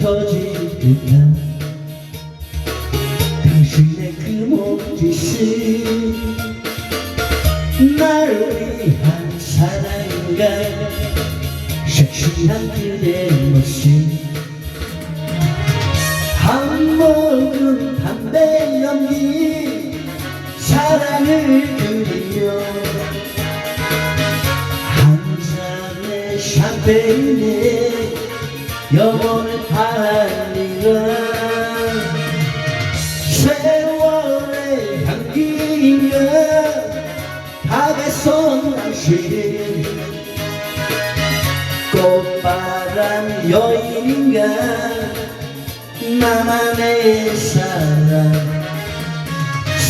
터질 듯한 당신의 그 몸짓이 나를 위한 사랑인가? 섹시한 그대 모습 한 모금 담배 연기 사랑을 그리며 한 잔의 샴페인에 영혼을 팔리라 세월의 향기인가 다가선 당신 꽃바람 여인인가? 나만의 사랑.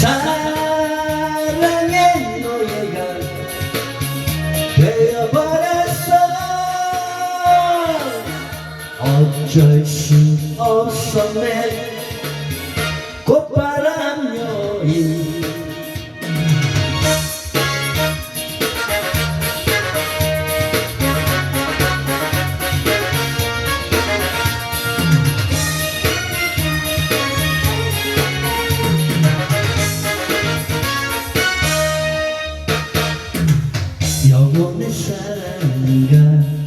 사랑의 노예가 되어버 어쩔 수 없었네. 꽃바람 여인. 영원의 사랑인가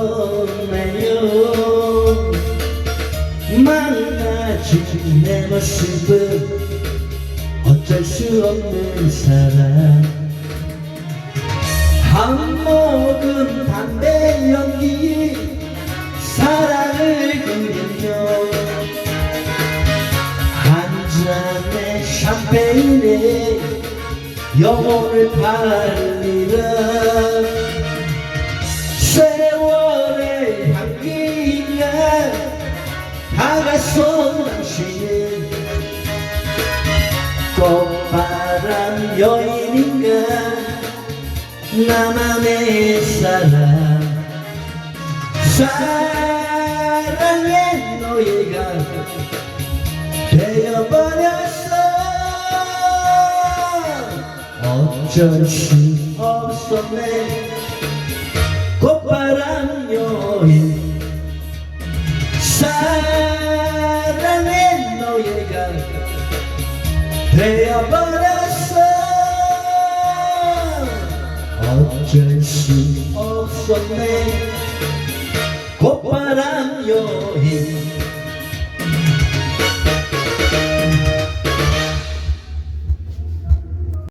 없네요? 망가진 내 모습은. 어쩔 수 없는 사랑. 한 모금 담배 연기 사랑을 그리며. 한 잔의 샴페인에 영혼을 팔리라 여인인가? 나만의 사랑. 사랑의 노예가 되어버렸어. 어쩔 수 없었네. 꽃바람 여인. 사랑의 노예가 되어버렸어 어쩔 수 없었네. 꽃바람 여인